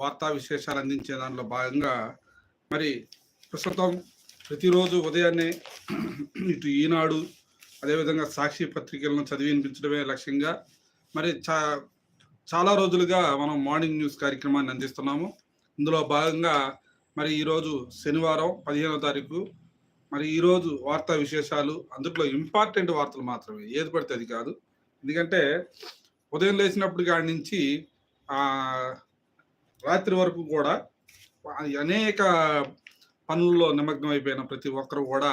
వార్తా విశేషాలు అందించే దానిలో భాగంగా మరి ప్రస్తుతం ప్రతిరోజు ఉదయాన్నే ఇటు ఈనాడు అదేవిధంగా సాక్షి పత్రికలను చదివి వినిపించడమే లక్ష్యంగా మరి చా చాలా రోజులుగా మనం మార్నింగ్ న్యూస్ కార్యక్రమాన్ని అందిస్తున్నాము. ఇందులో భాగంగా మరి ఈరోజు శనివారం పదిహేనో తారీఖు మరి ఈరోజు వార్తా విశేషాలు అందులో ఇంపార్టెంట్ వార్తలు మాత్రమే. ఏది పడితే అది కాదు. ఎందుకంటే ఉదయం లేచినప్పుడు కాడి నుంచి రాత్రి వరకు కూడా అనేక పనుల్లో నిమగ్నం అయిపోయిన ప్రతి ఒక్కరు కూడా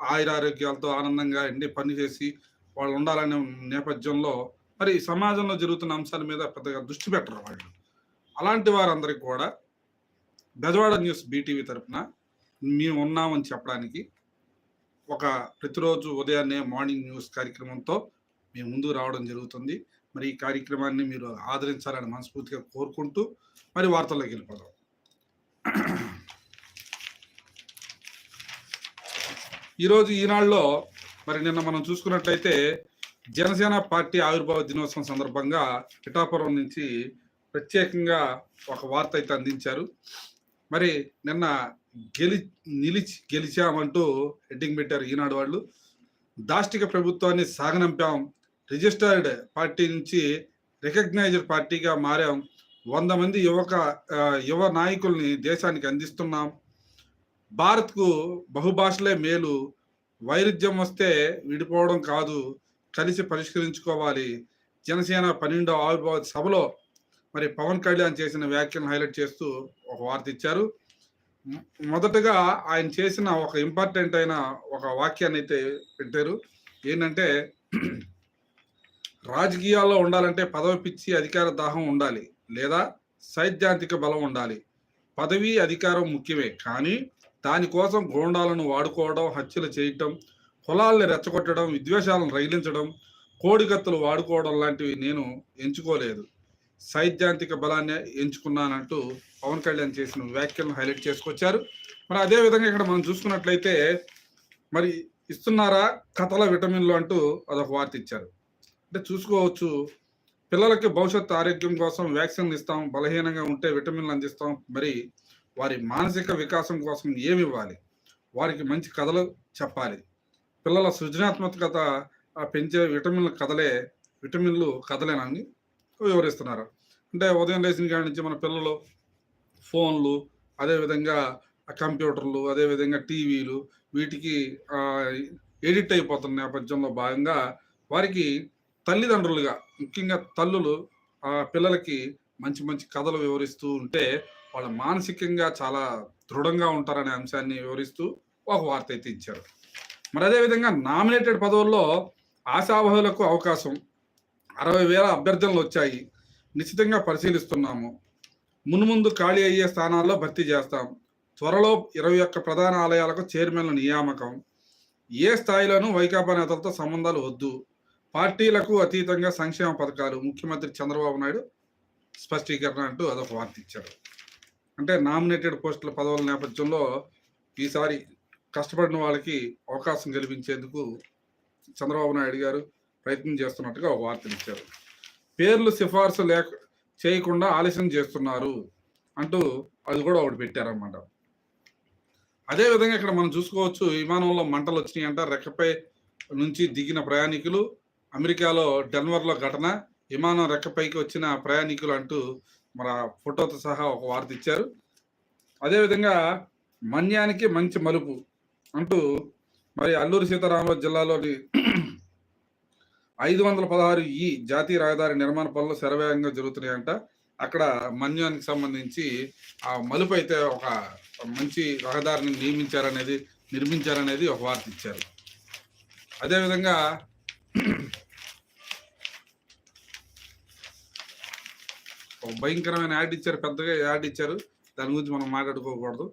ఆయురారోగ్యాలతో ఆనందంగా ఎండి పని చేసి వాళ్ళు ఉండాలనే నేపథ్యంలో మరి సమాజంలో జరుగుతున్న అంశాల మీద పెద్దగా దృష్టి పెట్టరు వాళ్ళు. అలాంటి వారందరికి కూడా బెజవాడ న్యూస్ బీటీవీ తరఫున మేము ఉన్నామని చెప్పడానికి ఒక ప్రతిరోజు ఉదయాన్నే మార్నింగ్ న్యూస్ కార్యక్రమంతో మేము ముందుకు రావడం జరుగుతుంది. మరి ఈ కార్యక్రమాన్ని మీరు ఆదరించాలని మనస్ఫూర్తిగా కోరుకుంటూ మరి వార్తల్లోకి వెళ్ళిపోదాం. ఈరోజు ఈనాడులో మరి నిన్న మనం చూసుకున్నట్లయితే జనసేన పార్టీ ఆవిర్భావ దినోత్సవం సందర్భంగా పిఠాపురం నుంచి ప్రత్యేకంగా ఒక వార్త అయితే అందించారు. మరి నిన్న గెలి నిలిచి గెలిచామంటూ హెడ్డింగ్ పెట్టారు ఈనాడు వాళ్ళు. దాష్టిక ప్రభుత్వాన్ని సాగనంపాం రిజిస్టర్డ్ పార్టీ నుంచి రికగ్నైజ్డ్ పార్టీగా మారాం వంద మంది యువక యువ నాయకుల్ని దేశానికి అందిస్తున్నాం. భారత్కు బహుభాషలే మేలు. వైరుధ్యం వస్తే విడిపోవడం కాదు. కలిసి పరిష్కరించుకోవాలి. జనసేన పన్నెండో ఆవిర్భావ సభలో మరి పవన్ కళ్యాణ్ చేసిన వ్యాఖ్యలను హైలైట్ చేస్తూ ఒక వార్త ఇచ్చారు. మొదటగా ఆయన చేసిన ఒక ఇంపార్టెంట్ అయిన ఒక వాక్యాన్ని అయితే పెట్టారు. ఏంటంటే రాజకీయాల్లో ఉండాలంటే పదవి పిచ్చి అధికార దాహం ఉండాలి. లేదా సైద్ధాంతిక బలం ఉండాలి. పదవి అధికారం ముఖ్యమే. కానీ దానికోసం గోండాలను వాడుకోవడం హత్యలు చేయటం కులాలను రెచ్చగొట్టడం విద్వేషాలను రగిలించడం కోడికత్తులు వాడుకోవడం లాంటివి నేను ఎంచుకోలేదు. సైద్ధాంతిక బలాన్ని ఎంచుకున్నానంటూ పవన్ కళ్యాణ్ చేసిన వ్యాఖ్యలను హైలైట్ చేసుకొచ్చారు. మరి అదే విధంగా ఇక్కడ మనం చూసుకున్నట్లయితే మరి ఇస్తున్నారా కథల విటమిన్లు అంటూ అదొక వార్త ఇచ్చారు. అంటే చూసుకోవచ్చు పిల్లలకి భవిష్యత్ ఆరోగ్యం కోసం వ్యాక్సిన్లు ఇస్తాం బలహీనంగా ఉంటే విటమిన్లు అందిస్తాం. మరి వారి మానసిక వికాసం కోసం ఏమి ఇవ్వాలి? వారికి మంచి కథలు చెప్పాలి. పిల్లల సృజనాత్మకత పెంచే విటమిన్ల కథలే విటమిన్లు కథలేనని వివరిస్తున్నారు. అంటే ఉదయం లేచిన కాడి నుంచి మన పిల్లలు ఫోన్లు అదేవిధంగా కంప్యూటర్లు అదేవిధంగా టీవీలు వీటికి ఎడిట్ అయిపోతున్న నేపథ్యంలో భాగంగా వారికి తల్లిదండ్రులుగా ముఖ్యంగా తల్లులు ఆ పిల్లలకి మంచి మంచి కథలు వివరిస్తూ ఉంటే వాళ్ళ మానసికంగా చాలా దృఢంగా ఉంటారనే అంశాన్ని వివరిస్తూ ఒక వార్త అయితే ఇచ్చారు. మరి అదేవిధంగా నామినేటెడ్ పదవుల్లో ఆశావహులకు అవకాశం అరవై వేల అభ్యర్థనలు వచ్చాయి. నిశ్చితంగా పరిశీలిస్తున్నాము. మున్ముందు ఖాళీ అయ్యే స్థానాల్లో భర్తీ చేస్తాం. త్వరలో ఇరవై ఒక్క ప్రధాన ఆలయాలకు చైర్మన్ల నియామకం. ఏ స్థాయిలోనూ వైకాపా నేతలతో సంబంధాలు వద్దు. పార్టీలకు అతీతంగా సంక్షేమ పథకాలు ముఖ్యమంత్రి చంద్రబాబు నాయుడు స్పష్టీకరణ అంటూ అదొక వార్త ఇచ్చారు. అంటే నామినేటెడ్ పోస్టుల పదవుల నేపథ్యంలో ఈసారి కష్టపడిన వాళ్ళకి అవకాశం కల్పించేందుకు చంద్రబాబు నాయుడు గారు ప్రయత్నం చేస్తున్నట్టుగా ఒక వార్తను ఇచ్చారు. పేర్లు సిఫార్సు లేక చేయకుండా ఆలస్యం చేస్తున్నారు అంటూ అది కూడా ఒకటి పెట్టారన్నమాట. అదే విధంగా ఇక్కడ మనం చూసుకోవచ్చు విమానంలో మంటలు వచ్చినాయి అంటే రెక్కపై నుంచి దిగిన ప్రయాణికులు అమెరికాలో డెన్వర్లో ఘటన విమానం రెక్కపైకి వచ్చిన ప్రయాణికులు అంటూ మన ఫోటోతో సహా ఒక వార్త ఇచ్చారు. అదేవిధంగా మన్యానికి మంచి మలుపు అంటూ మరి అల్లూరి సీతారామరాజు జిల్లాలోని ఐదు వందల పదహారు ఈ జాతీయ రహదారి నిర్మాణ పనులు శరవేగంగా జరుగుతున్నాయంట. అక్కడ మన్యానికి సంబంధించి ఆ మలుపు అయితే ఒక మంచి రహదారిని నియమించారనేది నిర్మించారనేది ఒక వార్త ఇచ్చారు. అదేవిధంగా ఒక భయంకరమైన యాడ్ ఇచ్చారు పెద్దగా యాడ్ ఇచ్చారు. దాని గురించి మనం మాట్లాడుకోకూడదు.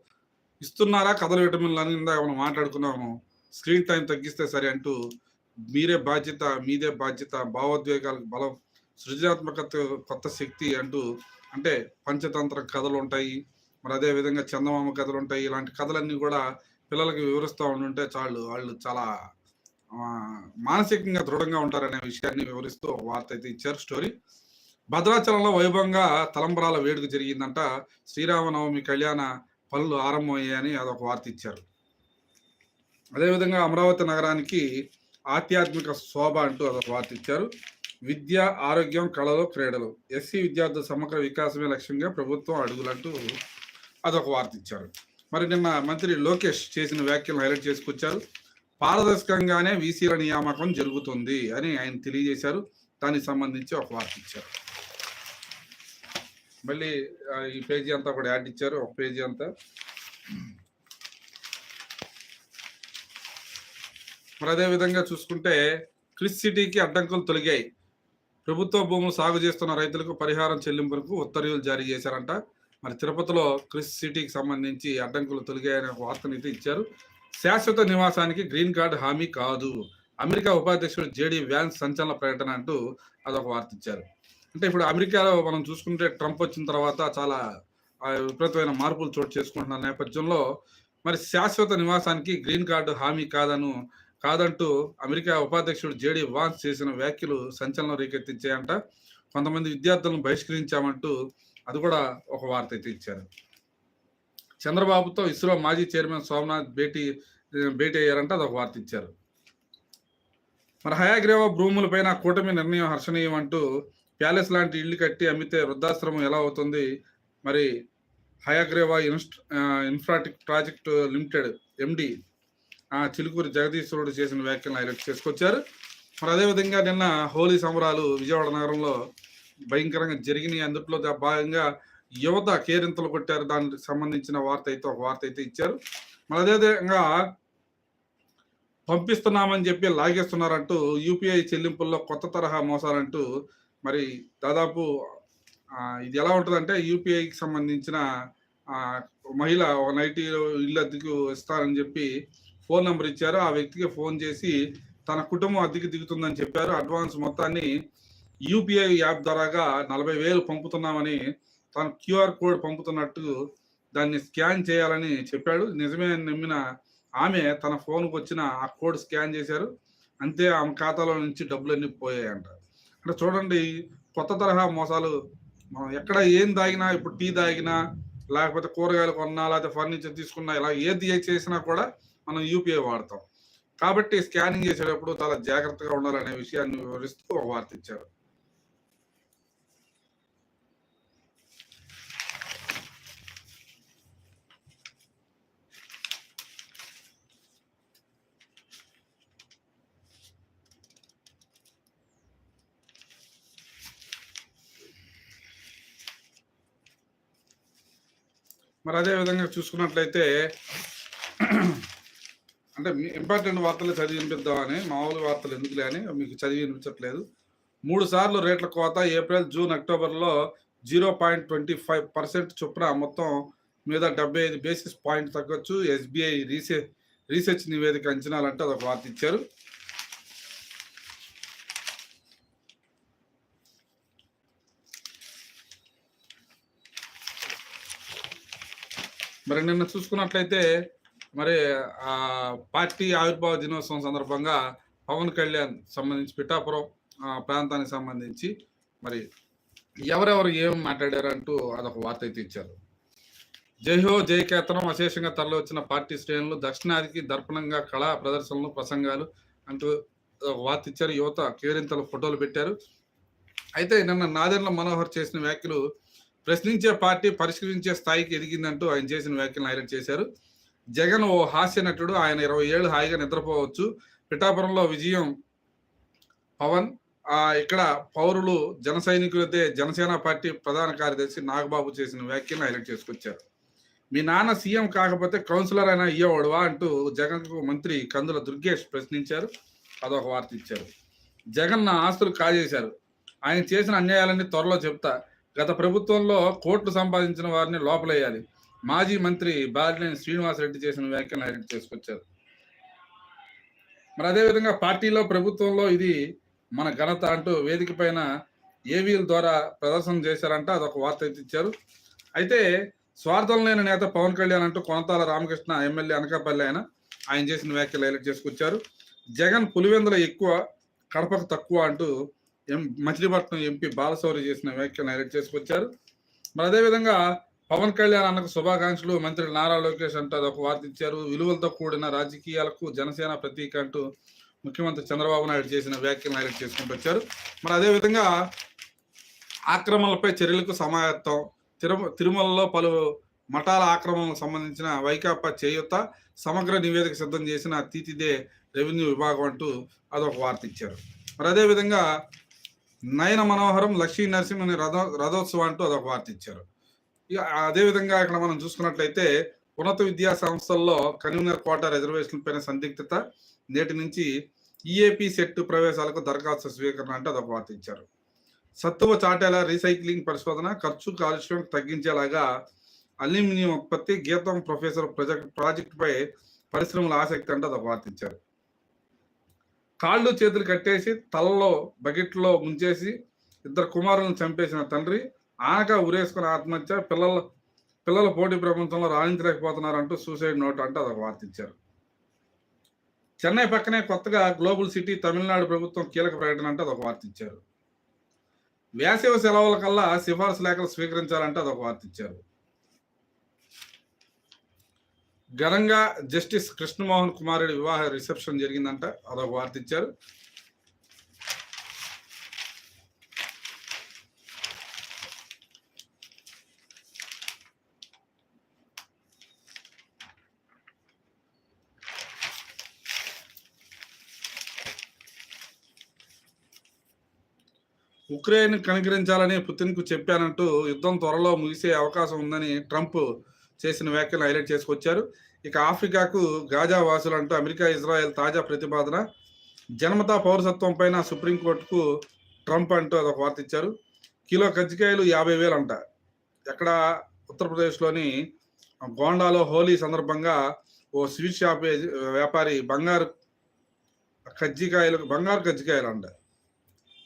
ఇస్తున్నారా కథల విటమిన్లు అని ఇందాక మనం మాట్లాడుకున్నాము. స్క్రీన్ టైం తగ్గిస్తే సరే అంటూ మీరే బాధ్యత మీదే బాధ్యత భావోద్వేగాలకు బలం సృజనాత్మకత కొత్త శక్తి అంటూ అంటే పంచతంత్ర కథలు ఉంటాయి. మరి అదే విధంగా చందమామ కథలు ఉంటాయి. ఇలాంటి కథలన్నీ కూడా పిల్లలకి వివరిస్తూ ఉంటుంటే చాలు వాళ్ళు చాలా మానసికంగా దృఢంగా ఉంటారనే విషయాన్ని వివరిస్తూ వార్త అయితే ఇచ్చారు స్టోరీ. భద్రాచలంలో వైభవంగా తలంబరాల వేడుక జరిగిందంట. శ్రీరామనవమి కళ్యాణ పనులు ఆరంభమయ్యాయని అదొక వార్త ఇచ్చారు. అదేవిధంగా అమరావతి నగరానికి ఆధ్యాత్మిక శోభ అంటూ అదొక వార్త ఇచ్చారు. విద్య ఆరోగ్యం కళలు క్రీడలు. ఎస్సీ విద్యార్థుల సమగ్ర వికాసమే లక్ష్యంగా ప్రభుత్వం అడుగులంటూ అదొక వార్త ఇచ్చారు. మరి నిన్న మంత్రి లోకేష్ చేసిన వ్యాఖ్యలు హైలైట్ చేసుకొచ్చారు. పారదర్శకంగానే వీసీల నియామకం జరుగుతుంది అని ఆయన తెలియజేశారు. దానికి సంబంధించి ఒక వార్త ఇచ్చారు. మళ్ళీ ఈ పేజీ అంతా కూడా యాడ్ ఇచ్చారు ఒక పేజీ అంతా. మరి అదేవిధంగా చూసుకుంటే క్రిస్ సిటీకి అడ్డంకులు తొలగాయి. ప్రభుత్వ భూములు సాగు చేస్తున్న రైతులకు పరిహారం చెల్లింపులకు ఉత్తర్వులు జారీ చేశారంట. మరి తిరుపతిలో క్రిస్ సిటీకి సంబంధించి అడ్డంకులు తొలగాయనే ఒక వార్తను అయితే ఇచ్చారు. శాశ్వత నివాసానికి గ్రీన్ కార్డు హామీ కాదు. అమెరికా ఉపాధ్యక్షుడు జేడీ వ్యాన్స్ సంచలన ప్రకటన అంటూ అదొక వార్త ఇచ్చారు. అంటే ఇప్పుడు అమెరికాలో మనం చూసుకుంటే ట్రంప్ వచ్చిన తర్వాత చాలా ఆ, విపరీతమైన మార్పులు చోటు చేసుకుంటున్న నేపథ్యంలో మరి శాశ్వత నివాసానికి గ్రీన్ కార్డు హామీ కాదను కాదంటూ అమెరికా ఉపాధ్యక్షుడు జేడీ వాన్స్ చేసిన వ్యాఖ్యలు సంచలనం రేకెత్తించాయంట. కొంతమంది విద్యార్థులను బహిష్కరించామంటూ అది కూడా ఒక వార్త అయితే ఇచ్చారు. చంద్రబాబుతో ఇస్రో మాజీ చైర్మన్ సోమనాథ్ భేటీ భేటీ అయ్యారంట అది ఒక వార్త ఇచ్చారు. మరి హయాగ్రీవ భూములపైన కూటమి నిర్ణయం హర్షణీయం అంటూ ప్యాలెస్ లాంటి ఇల్లు కట్టి అమ్మితే వృద్ధాశ్రమం ఎలా అవుతుంది? మరి Hayagreeva ఇన్స్ట్ infratech project limited MD Chilukuri జగదీశ్వరుడు చేసిన వ్యాఖ్యలను హైలైట్ చేసుకొచ్చారు. మరి అదేవిధంగా నిన్న హోలీ సంబరాలు విజయవాడ నగరంలో భయంకరంగా జరిగినాయి. అందుట్లో భాగంగా యువత కేరింతలు కొట్టారు. దానికి సంబంధించిన వార్త అయితే ఒక వార్త అయితే ఇచ్చారు. మరి అదేవిధంగా పంపిస్తున్నామని చెప్పి లాగేస్తున్నారంటూ యూపీఐ చెల్లింపుల్లో కొత్త తరహా మోసాలంటూ మరి దాదాపు ఇది ఎలా ఉంటుందంటే యూపీఐకి సంబంధించిన మహిళ ఒక నైట్ ఇల్లు అద్దెకు ఇస్తారని చెప్పి ఫోన్ నెంబర్ ఇచ్చారు. ఆ వ్యక్తికి ఫోన్ చేసి తన కుటుంబం అద్దెకి దిగుతుందని చెప్పారు. అడ్వాన్స్ మొత్తాన్ని యూపీఐ యాప్ ద్వారాగా నలభై వేలు పంపుతున్నామని తన క్యూఆర్ కోడ్ పంపుతున్నట్టు దాన్ని స్కాన్ చేయాలని చెప్పాడు. నిజమే అని నమ్మిన ఆమె తన ఫోన్కి వచ్చిన ఆ కోడ్ స్కాన్ చేశారు. అంతే ఆమె ఖాతాలో నుంచి డబ్బులన్నీ పోయాయంట. అంటే చూడండి కొత్త తరహా మోసాలు. మనం ఎక్కడ ఏం తాగినా ఇప్పుడు టీ తాగినా లేకపోతే కూరగాయలు కొన్నా లేకపోతే ఫర్నిచర్ తీసుకున్నా ఇలా ఏది చేసినా కూడా మనం యూపీఐ వాడతాం. కాబట్టి స్కానింగ్ చేసేటప్పుడు చాలా జాగ్రత్తగా ఉండాలనే విషయాన్ని వివరిస్తూ ఒక వార్త ఇచ్చారు. మరి అదే విధంగా చూసుకున్నట్లయితే అంటే ఇంపార్టెంట్ వార్తలు చదివి వినిపిద్దామని మామూలు వార్తలు ఎందుకులే అని మీకు చదివి వినిపించట్లేదు. మూడు సార్లు రేట్ల కోత ఏప్రిల్ జూన్ అక్టోబర్లో zero point twenty five percent చొప్పున మొత్తం మీద డెబ్బై ఐదు బేసిస్ పాయింట్ తగ్గొచ్చు. ఎస్బీఐ రీసె రీసెర్చ్ నివేదిక అంచనాలంటే అదొక వార్త ఇచ్చారు. మరి నిన్న చూసుకున్నట్లయితే మరి ఆ పార్టీ ఆవిర్భావ దినోత్సవం సందర్భంగా పవన్ కళ్యాణ్ సంబంధించి పిఠాపురం ప్రాంతానికి సంబంధించి మరి ఎవరెవరు ఏం మాట్లాడారంటూ అదొక వార్త అయితే ఇచ్చారు. జైహో జయకేతనం అశేషంగా తరలివచ్చిన పార్టీ శ్రేణులు దక్షిణాదికి దర్పణంగా కళా ప్రదర్శనలు ప్రసంగాలు అంటూ ఒక వార్త ఇచ్చారు. యువత కేరింతల ఫోటోలు పెట్టారు. అయితే నిన్న నాదెండ్ల మనోహర్ చేసిన వ్యాఖ్యలు ప్రశ్నించే పార్టీ పరిష్కరించే స్థాయికి ఎదిగిందంటూ ఆయన చేసిన వ్యాఖ్యలను హైలైట్ చేశారు. జగన్ ఓ హాస్య నటుడు. ఆయన ఇరవై ఏళ్ళు హాయిగా నిద్రపోవచ్చు. పిఠాపురంలో విజయం పవన్. ఇక్కడ పౌరులు జన సైనికులైతే జనసేన పార్టీ ప్రధాన కార్యదర్శి నాగబాబు చేసిన వ్యాఖ్యలను హైలైట్ చేసుకొచ్చారు. మీ నాన్న సీఎం కాకపోతే కౌన్సిలర్ అయినా ఇయ్యవాడువా అంటూ జగన్కు మంత్రి కందుల దుర్గేష్ ప్రశ్నించారు. అదొక వార్త ఇచ్చారు. జగన్ నా ఆస్తులు కాజేశారు. ఆయన చేసిన అన్యాయాలన్నీ త్వరలో చెప్తా. గత ప్రభుత్వంలో కోట్లు సంపాదించిన వారిని లోపలేయాలి. మాజీ మంత్రి బాలినేని శ్రీనివాసరెడ్డి చేసిన వ్యాఖ్యలు హైలైట్ చేసుకొచ్చారు. మరి అదేవిధంగా పార్టీలో ప్రభుత్వంలో ఇది మన ఘనత అంటూ వేదిక పైన ఏవీల ద్వారా ప్రదర్శన చేశారంట అదొక వార్త అయితే ఇచ్చారు. అయితే స్వార్థం లేని నేత పవన్ కళ్యాణ్ అంటూ కొనతాల రామకృష్ణ ఎమ్మెల్యే అనకాపల్లి ఆయన ఆయన చేసిన వ్యాఖ్యలు హైలైట్ చేసుకొచ్చారు. జగన్ పులివెందుల ఎక్కువ కడపకు తక్కువ అంటూ ఎం మచిలీపట్నం ఎంపీ బాలశౌరి చేసిన వ్యాఖ్యలను హైలైట్ చేసుకొచ్చారు మరి అదేవిధంగా పవన్ కళ్యాణ్ అన్నకు శుభాకాంక్షలు మంత్రి నారా లోకేష్ అంటూ అదొక వార్త ఇచ్చారు. విలువలతో కూడిన రాజకీయాలకు జనసేన ప్రతీక అంటూ ముఖ్యమంత్రి చంద్రబాబు నాయుడు చేసిన వ్యాఖ్యలను హైలైట్ చేసుకుంటూ వచ్చారు. మరి అదేవిధంగా ఆక్రమణలపై చర్యలకు సమాయత్తం తిరుమ తిరుమలలో పలు మఠాల ఆక్రమణకు సంబంధించిన వైకాపా చేయుత సమగ్ర నివేదిక సిద్ధం చేసిన తీతిదే రెవెన్యూ విభాగం అంటూ అదొక వార్త ఇచ్చారు. మరి అదేవిధంగా నయన మనోహరం లక్ష్మీ నరసింహని రథ రథోత్సవం అంటూ అదొక వార్త ఇచ్చారు. ఇక అదేవిధంగా ఇక్కడ మనం చూసుకున్నట్లయితే ఉన్నత విద్యా సంస్థల్లో కన్వీనర్ కోటా రిజర్వేషన్ పైన సందిగ్ధత నేటి నుంచి ఈఏపీ సెట్ ప్రవేశాలకు దరఖాస్తు స్వీకరణ అంటే అదొక వార్త ఇచ్చారు. సత్తువ చాటేల రీసైక్లింగ్ పరిశోధన ఖర్చు కాలుష్యం తగ్గించేలాగా అల్యూమినియం ఉత్పత్తి గీతం ప్రొఫెసర్ ప్రాజెక్ట్ ప్రాజెక్టుపై పరిశ్రమల ఆసక్తి అంటే అదొక వార్త ఇచ్చారు. కాళ్ళు చేతులు కట్టేసి తలలో బకెట్లో ముంచేసి ఇద్దరు కుమారులను చంపేసిన తండ్రి ఆనక ఉరేసుకుని ఆత్మహత్య పిల్లల పిల్లల పోటీ ప్రపంచంలో రాణించలేకపోతున్నారంటూ సూసైడ్ నోట్ అంటే అదొక వార్త ఇచ్చారు. చెన్నై పక్కనే కొత్తగా గ్లోబల్ సిటీ తమిళనాడు ప్రభుత్వం కీలక ప్రకటన అంటే అదొక వార్త ఇచ్చారు. వేసవి సెలవుల కల్లా సిఫార్సు లేఖలు స్వీకరించాలంటే అదొక వార్త ఇచ్చారు ఘనంగా జస్టిస్ కృష్ణమోహన్ కుమారుడి వివాహ రిసెప్షన్ జరిగిందంట. అదొక వార్త ఇచ్చారు. ఉక్రెయిన్ కనికరించాలని పుతిన్కు చెప్పానంటూ యుద్ధం త్వరలో ముగిసే అవకాశం ఉందని ట్రంప్ చేసిన వ్యాఖ్యలు హైలైట్ చేసుకొచ్చారు. ఇక ఆఫ్రికాకు గాజా వాసులు అంటూ అమెరికా ఇజ్రాయెల్ తాజా ప్రతిపాదన జన్మతా పౌరసత్వం పైన సుప్రీంకోర్టుకు ట్రంప్ అంటూ అదొక వార్త ఇచ్చారు. కిలో కజ్జికాయలు యాభై వేలు అంట ఎక్కడ ఉత్తరప్రదేశ్లోని గోండాలో హోలీ సందర్భంగా ఓ స్వీట్ షాప్ వ్యాపారి బంగారు కజ్జికాయలు బంగారు కజ్జికాయలు అంట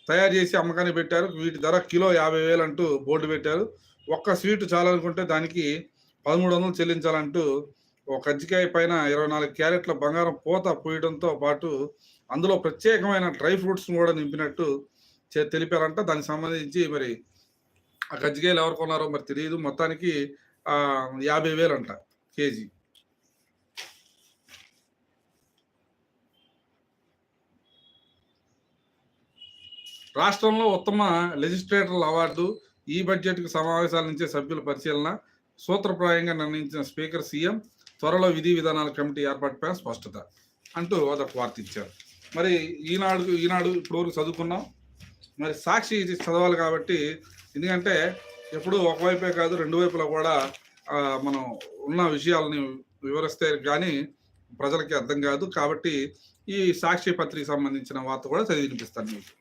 తయారు చేసి అమ్మకాన్ని పెట్టారు. వీటి ధర కిలో యాభై వేలు అంటూ బోర్డు పెట్టారు. ఒక్క స్వీట్ చాలనుకుంటే దానికి పదమూడు వందలు చెల్లించాలంటూ ఒక కజ్జికాయ పైన ఇరవై నాలుగు క్యారెట్ల బంగారం పూత పూయడంతో పాటు అందులో ప్రత్యేకమైన డ్రై ఫ్రూట్స్ కూడా నింపినట్టు చే- తెలిపారంట. దానికి సంబంధించి మరి ఆ కజ్జికాయలు ఎవరు కొన్నారో మరి తెలియదు. మొత్తానికి యాభై వేలు అంట కేజీ. రాష్ట్రంలో ఉత్తమ లెజిస్లేటర్ల అవార్డు ఈ బడ్జెట్కు సమావేశాల నుంచే సభ్యుల పరిశీలన సూత్రప్రాయంగా నిర్ణయించిన స్పీకర్ సీఎం త్వరలో విధి విధానాల కమిటీ ఏర్పాటుపై స్పష్టత అంటూ అదొక వార్త ఇచ్చారు. మరి ఈనాడు ఈనాడు ఇప్పటివరకు చదువుకున్నాం. మరి సాక్షి ఇది చదవాలి కాబట్టి ఎందుకంటే ఎప్పుడు ఒకవైపే కాదు రెండు వైపులా కూడా మనం ఉన్న విషయాలని వివరిస్తే కానీ ప్రజలకి అర్థం కాదు. కాబట్టి ఈ సాక్షి పత్రిక సంబంధించిన వార్త కూడా చదివి వినిపిస్తాను మీకు.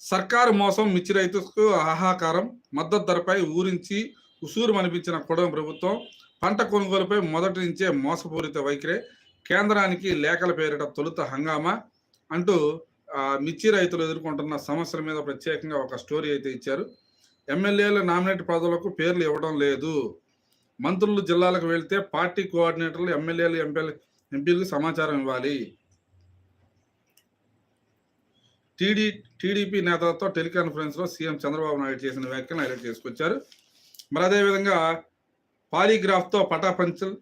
సర్కారు మోసం మిర్చి రైతుకు హాహాకారం మద్దతు ధరపై ఊరించి ఉసూరు అనిపించిన కుడం ప్రభుత్వం పంట కొనుగోలుపై మొదటి నుంచే మోసపూరిత వైఖరే. కేంద్రానికి లేఖల పేరిట తొలుత హంగామా అంటూ మిర్చి రైతులు ఎదుర్కొంటున్న సమస్యల మీద ప్రత్యేకంగా ఒక స్టోరీ అయితే ఇచ్చారు. ఎమ్మెల్యేల నామినేట్ పదవులకు పేర్లు ఇవ్వడం లేదు. మంత్రులు జిల్లాలకు వెళ్తే పార్టీ కోఆర్డినేటర్లు ఎమ్మెల్యేలు ఎంపీలు ఎంపీలకు సమాచారం ఇవ్వాలి. టీడీ టీడీపీ నేతలతో టెలికాన్ఫరెన్స్లో సీఎం చంద్రబాబు నాయుడు చేసిన వ్యాఖ్యలు హైలైట్ చేసుకొచ్చారు. మరి అదేవిధంగా పాలీగ్రాఫ్తో పటాపంచల్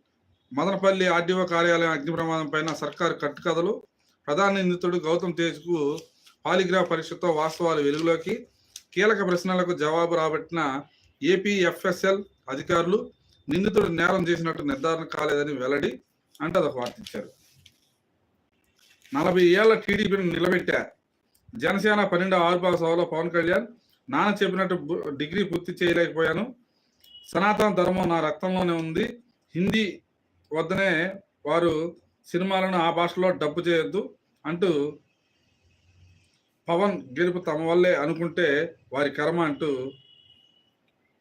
మదనపల్లి ఆర్డీఓ కార్యాలయం అగ్ని ప్రమాదం పైన సర్కారు కట్టుకథలు ప్రధాన నిందితుడు గౌతమ్ తేజ్కు పాలిగ్రాఫ్ పరీక్షతో వాస్తవాలు వెలుగులోకి కీలక ప్రశ్నలకు జవాబు రాబట్టిన ఏపీఎఫ్ఎస్ఎల్ అధికారులు నిందితుడు నేరం చేసినట్టు నిర్ధారణ కాలేదని వెల్లడి అంటే అదొక వార్త ఇచ్చారు. నలభై ఏళ్ళ టీడీపీని నిలబెట్టారు జనసేన పన్నెండు ఆరుపాల సభలో పవన్ కళ్యాణ్ నాన్న చెప్పినట్టు డిగ్రీ పూర్తి చేయలేకపోయాను. సనాతన ధర్మం నా రక్తంలోనే ఉంది. హిందీ వద్దనే వారు సినిమాలను ఆ భాషలో డబ్బు చేయొద్దు అంటూ పవన్ గెలుపు తమ వల్లే అనుకుంటే వారి కర్మ అంటూ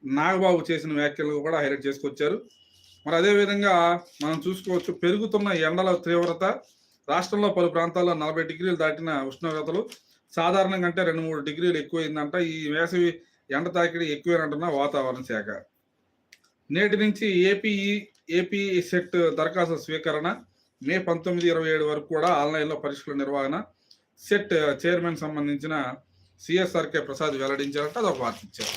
నాగబాబు చేసిన వ్యాఖ్యలు కూడా హైలైట్ చేసుకొచ్చారు. మరి అదేవిధంగా మనం చూసుకోవచ్చు పెరుగుతున్న ఎండల తీవ్రత రాష్ట్రంలో పలు ప్రాంతాల్లో నలభై డిగ్రీలు దాటిన ఉష్ణోగ్రతలు సాధారణం కంటే రెండు మూడు డిగ్రీలు ఎక్కువైందంట. ఈ వేసవి ఎండ తాకిడి ఎక్కువేనంటున్న వాతావరణ శాఖ. నేటి నుంచి ఏపీ ఏపీ సెట్ దరఖాస్తు స్వీకరణ మే పంతొమ్మిది ఇరవై ఏడు వరకు కూడా ఆన్లైన్లో పరీక్షల నిర్వహణ. సెట్ చైర్మన్ సంబంధించిన సిఎస్ఆర్కే ప్రసాద్ వెల్లడించారంటే అదొక వార్త ఇచ్చారు.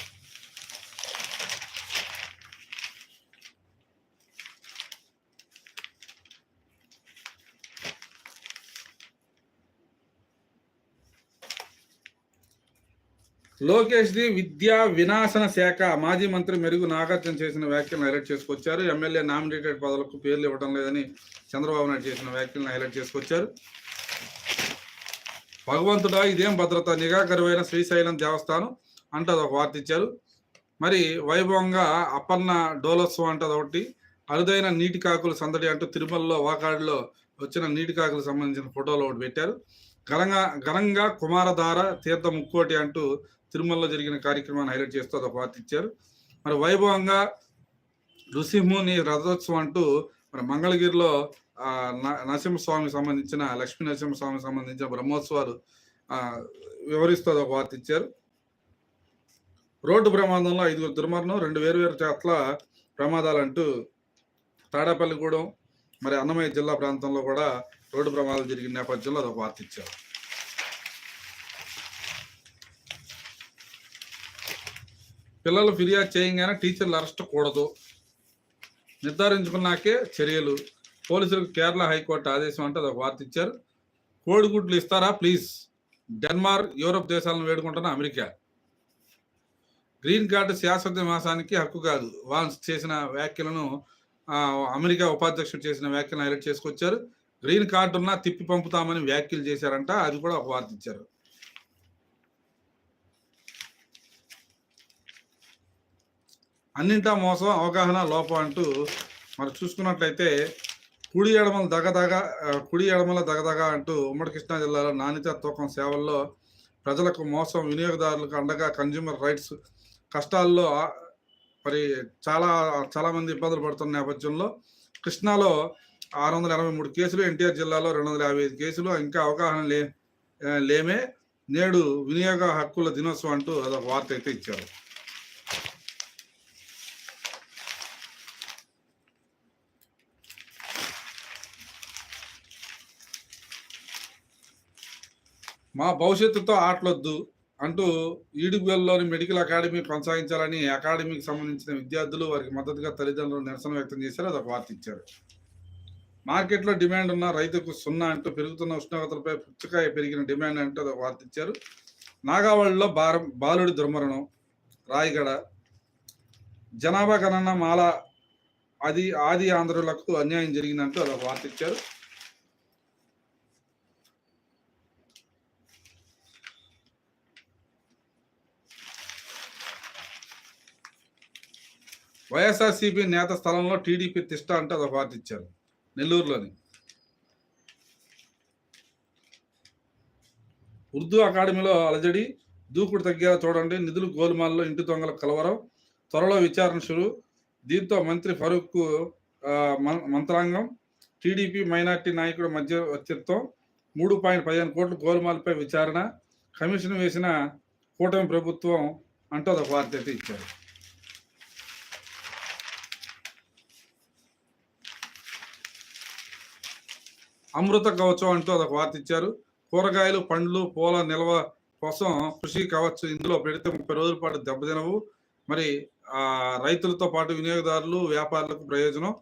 లోకేష్ ది విద్యా వినాశన శాఖ మాజీ మంత్రి మెరుగు నాగార్జున చేసిన వ్యాఖ్యలను హైలైట్ చేసుకొచ్చారు. ఎమ్మెల్యే నామినేటెడ్ పదవులకు పేర్లు ఇవ్వడం లేదని చంద్రబాబు నాయుడు చేసిన వ్యాఖ్యలను హైలైట్ చేసుకొచ్చారు. భగవంతుడా ఇదేం భద్రత? నిఘా కరువైన శ్రీశైలం దేవస్థానం అంటే అదొక వార్త ఇచ్చారు. మరి వైభవంగా అప్పన్న డోలోత్సవం అంటే అదొకటి అరుదైన నీటి కాకులు సందడి అంటూ తిరుమలలో వాకాడిలో వచ్చిన నీటి కాకులకు సంబంధించిన ఫోటోలు ఒకటి పెట్టారు. ఘనంగా ఘనంగా కుమారధార తీర్థ ముక్కోటి అంటూ తిరుమలలో జరిగిన కార్యక్రమాన్ని హైలైట్ చేస్తూ అదొక వార్త ఇచ్చారు. మరి వైభవంగా నృసింహుని రథోత్సవం అంటూ మరి మంగళగిరిలో న- నరసింహస్వామికి సంబంధించిన లక్ష్మీ నరసింహస్వామికి సంబంధించిన బ్రహ్మోత్సవాలు వివరిస్తూ అదొక వార్త ఇచ్చారు. రోడ్డు ప్రమాదంలో ఐదుగురు దుర్మరణం రెండు వేరు వేరు చోట్ల ప్రమాదాలంటూ తాడేపల్లిగూడెం మరి అన్నమయ్య జిల్లా ప్రాంతంలో కూడా రోడ్డు ప్రమాదాలు జరిగిన నేపథ్యంలో అదొక వార్త ఇచ్చారు. పిల్లలు ఫిర్యాదు చేయగానే టీచర్లు అరెస్ట్ కూడదు. నిర్ధారించుకున్నాకే చర్యలు. పోలీసులకు కేరళ హైకోర్టు ఆదేశం అంటే అదొక వార్త ఇచ్చారు. కోడిగుడ్లు ఇస్తారా? ప్లీజ్. డెన్మార్క్ యూరప్ దేశాలను వేడుకుంటున్న అమెరికా. గ్రీన్ కార్డు శాశ్వత నివాసానికి హక్కు కాదు. వాన్స్ చేసిన వ్యాఖ్యలను అమెరికా ఉపాధ్యక్షుడు చేసిన వ్యాఖ్యలను హైలైట్ చేసుకొచ్చారు. గ్రీన్ కార్డు ఉన్నా తిప్పి పంపుతామని వ్యాఖ్యలు చేశారంట అది కూడా ఒక వార్త ఇచ్చారు. అన్నింటా మోసం అవగాహన లోపం అంటూ మరి చూసుకున్నట్లయితే కుడి ఎడమల దగదగ కుడి ఎడమల దగదగ అంటూ ఉమ్మడి కృష్ణా జిల్లాలో నాణ్యత తూకం సేవల్లో ప్రజలకు మోసం వినియోగదారులకు అండగా కన్జ్యూమర్ రైట్స్ కష్టాల్లో మరి చాలా చాలా మంది ఇబ్బందులు పడుతున్న నేపథ్యంలో కృష్ణాలో ఆరు వందల ఎనభై మూడు కేసులు ఎన్టీఆర్ జిల్లాలో రెండు వందల యాభై ఐదు కేసులు. ఇంకా అవగాహన లే లేమే. నేడు వినియోగ హక్కుల దినోత్సవం అంటూ అదొక వార్త అయితే ఇచ్చారు. మా భవిష్యత్తుతో ఆటలొద్దు అంటూ ఈడుగుల్లోని మెడికల్ అకాడమీ కొనసాగించాలని అకాడమీకి సంబంధించిన విద్యార్థులు వారికి మద్దతుగా తల్లిదండ్రులు నిరసన వ్యక్తం చేశారు. అదొక వార్త ఇచ్చారు. మార్కెట్లో డిమాండ్ ఉన్న రైతుకు సున్నా అంటూ పెరుగుతున్న ఉష్ణోగ్రతలపై పుచ్చకాయ పెరిగిన డిమాండ్ అంటూ అదొక వార్త ఇచ్చారు నాగావళిలో బారం బాలుడి దుర్మరణం రాయగడ జనాభా గణన మాల అది ఆది ఆంధ్రులకు అన్యాయం జరిగిందంటూ అదొక వార్త ఇచ్చారు వైఎస్ఆర్సీపీ నేత స్థలంలో టీడీపీ తిష్ట అంటే అదొక వార్త ఇచ్చారు నెల్లూరులోని. ఉర్దూ అకాడమీలో అలజడి దూకుడు తగ్గేలా చూడండి. నిధులు గోల్మాల్లో ఇంటి దొంగల కలవరం. త్వరలో విచారణ షురు. దీంతో మంత్రి ఫరూక్ మంత్రాంగం. టీడీపీ మైనార్టీ నాయకుడు మధ్య వ్యక్తిత్వం మూడు పాయింట్ పదిహేను కోట్ల గోల్మాల్పై విచారణ. కమిషన్ వేసిన కూటమి ప్రభుత్వం అంటూ ఒక వార్త అయితే ఇచ్చారు. అమృత కవచం అంటూ అదొక వార్త ఇచ్చారు. కూరగాయలు పండ్లు పూల నిల్వ కోసం కృషి కవచ్ ఇందులో పెడితే ముప్పై రోజుల పాటు దెబ్బతినవు మరి ఆ రైతులతో పాటు వినియోగదారులు వ్యాపారులకు ప్రయోజనం.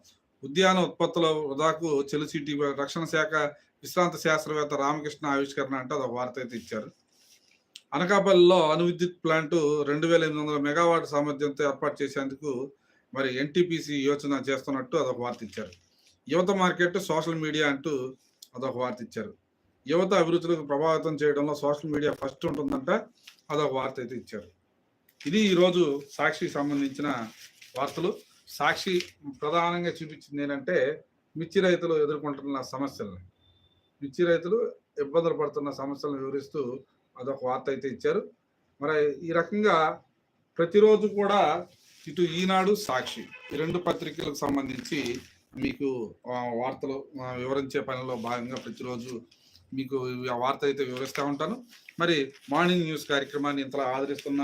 ఉద్యాన ఉత్పత్తుల వృధాకు చెలుసీటి రక్షణ శాఖ విశ్రాంత శాస్త్రవేత్త రామకృష్ణ ఆవిష్కరణ అంటే అదొక వార్త అయితే ఇచ్చారు. అనకాపల్లిలో అణు విద్యుత్ ప్లాంటు రెండు వేల ఎనిమిది వందల మెగావాట్ సామర్థ్యంతో ఏర్పాటు చేసేందుకు మరి ఎన్టీపీసీ యోచన చేస్తున్నట్టు అదొక వార్త ఇచ్చారు. యువత మార్కెట్ సోషల్ మీడియా అంటూ అదొక వార్త ఇచ్చారు. యువత అభిరుచులకు ప్రభావితం చేయడంలో సోషల్ మీడియా ఫస్ట్ ఉంటుందంట అదొక వార్త అయితే ఇచ్చారు. ఇది ఈరోజు సాక్షికి సంబంధించిన వార్తలు. సాక్షి ప్రధానంగా చూపించింది ఏంటంటే మిర్చి రైతులు ఎదుర్కొంటున్న సమస్యలను. మిర్చి రైతులు ఇబ్బందులు పడుతున్న సమస్యలను వివరిస్తూ అదొక వార్త అయితే ఇచ్చారు. మరి ఈ రకంగా ప్రతిరోజు కూడా ఇటు ఈనాడు సాక్షి ఈ రెండు పత్రికలకు సంబంధించి మీకు వార్తలు వివరించే పనిలో భాగంగా ప్రతిరోజు మీకు ఆ వార్త అయితే వివరిస్తూ ఉంటాను. మరి మార్నింగ్ న్యూస్ కార్యక్రమాన్ని ఇంతలా ఆదరిస్తున్న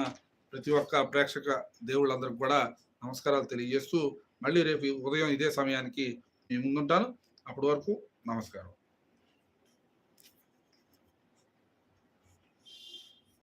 ప్రతి ఒక్క ప్రేక్షక దేవుళ్ళందరికీ కూడా నమస్కారాలు తెలియజేస్తూ మళ్ళీ రేపు ఉదయం ఇదే సమయానికి మీ ముందుంటాను. అప్పటి వరకు నమస్కారం.